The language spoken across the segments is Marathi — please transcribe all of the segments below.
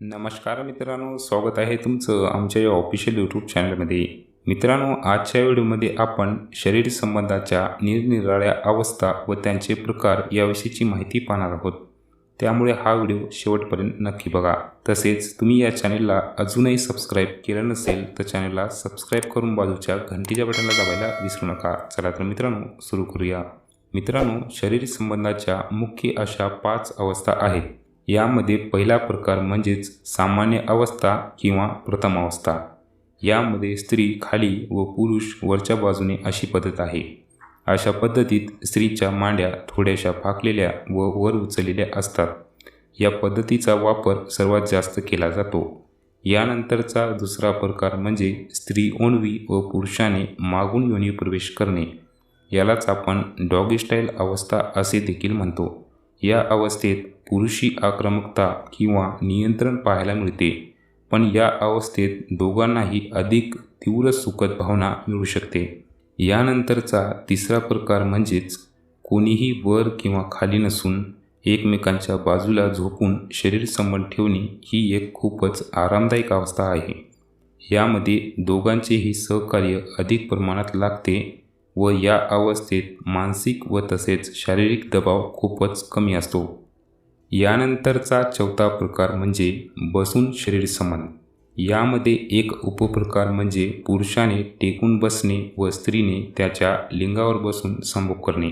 नमस्कार मित्रांनो स्वागत आहे तुमचं आमच्या या ऑफिशियल यूट्यूब चॅनलमध्ये मित्रांनो आजच्या व्हिडिओमध्ये आपण शरीर संबंधाच्या निरनिराळ्या अवस्था व त्यांचे प्रकार याविषयीची माहिती पाहणार आहोत. त्यामुळे हा व्हिडिओ शेवटपर्यंत नक्की बघा. तसेच तुम्ही या चॅनलला अजूनही सबस्क्राईब केलं नसेल तर चॅनलला सबस्क्राईब करून बाजूच्या घंटीच्या बटनला दाबायला विसरू नका. चला तर मित्रांनो सुरू करूया. मित्रांनो शरीर संबंधाच्या मुख्य अशा पाच अवस्था आहेत. यामध्ये पहिला प्रकार म्हणजेच सामान्य अवस्था किंवा प्रथम अवस्था. यामध्ये स्त्री खाली व पुरुष वरच्या बाजूने अशी पद्धत आहे. अशा पद्धतीत स्त्रीच्या मांड्या थोड्याशा फाकलेल्या व वर उचललेल्या असतात. या पद्धतीचा वापर सर्वात जास्त केला जातो. यानंतरचा दुसरा प्रकार म्हणजे स्त्री ओणवी व पुरुषाने मागून योनी प्रवेश करणे. यालाच आपण डॉगी स्टाईल अवस्था असे देखील म्हणतो. या अवस्थेत पुरुषी आक्रमकता किंवा नियंत्रण पाहायला मिळते. पण या अवस्थेत दोघांनाही अधिक तीव्र सुखद भावना मिळू शकते. यानंतरचा तिसरा प्रकार म्हणजेच कोणीही वर किंवा खाली नसून एकमेकांच्या बाजूला झोपून शरीर संबंध ठेवणे ही एक खूपच आरामदायक अवस्था आहे. यामध्ये दोघांचेही सहकार्य अधिक प्रमाणात लागते व या अवस्थेत मानसिक व तसेच शारीरिक दबाव खूपच कमी असतो. यानंतरचा चौथा प्रकार म्हणजे बसून शरीर समान. यामध्ये एक उपप्रकार म्हणजे पुरुषाने टेकून बसणे व स्त्रीने त्याच्या लिंगावर बसून संभोग करणे.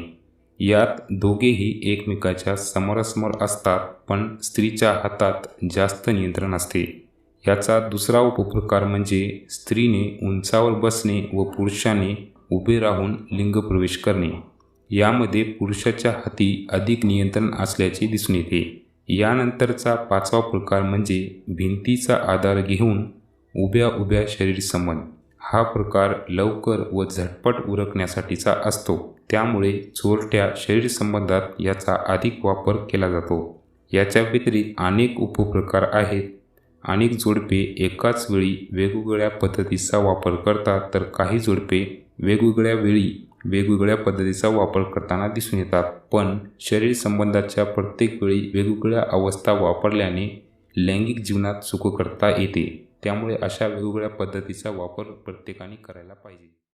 यात दोघेही एकमेकाच्या समोरासमोर असतात पण स्त्रीच्या हातात जास्त नियंत्रण असते. याचा दुसरा उपप्रकार म्हणजे स्त्रीने उंचावर बसणे व पुरुषाने उभे राहून लिंगप्रवेश करणे. यामध्ये पुरुषाच्या हाती अधिक नियंत्रण असल्याचे दिसून येते. यानंतरचा पाचवा प्रकार म्हणजे भिंतीचा आधार घेऊन उभ्या उभ्या शरीरसंबंध हा प्रकार लवकर व झटपट उरकण्यासाठीचा असतो. त्यामुळे चोरट्या शरीर संबंधात याचा अधिक वापर केला जातो. याच्या व्यतिरिक्त अनेक उपप्रकार आहेत. अनेक जोडपे एकाच वेळी वेगवेगळ्या पद्धतीचा वापर करतात तर काही जोडपे वेगवेगळ्या वेळी वेगवेगळ्या पद्धतीचा वापर करताना दिसून येतात. पण शरीर संबंधाच्या प्रत्येक वेळी वेगवेगळ्या अवस्था वापरल्याने लैंगिक जीवनात सुख करता येते. त्यामुळे अशा वेगवेगळ्या पद्धतीचा वापर प्रत्येकाने करायला पाहिजे.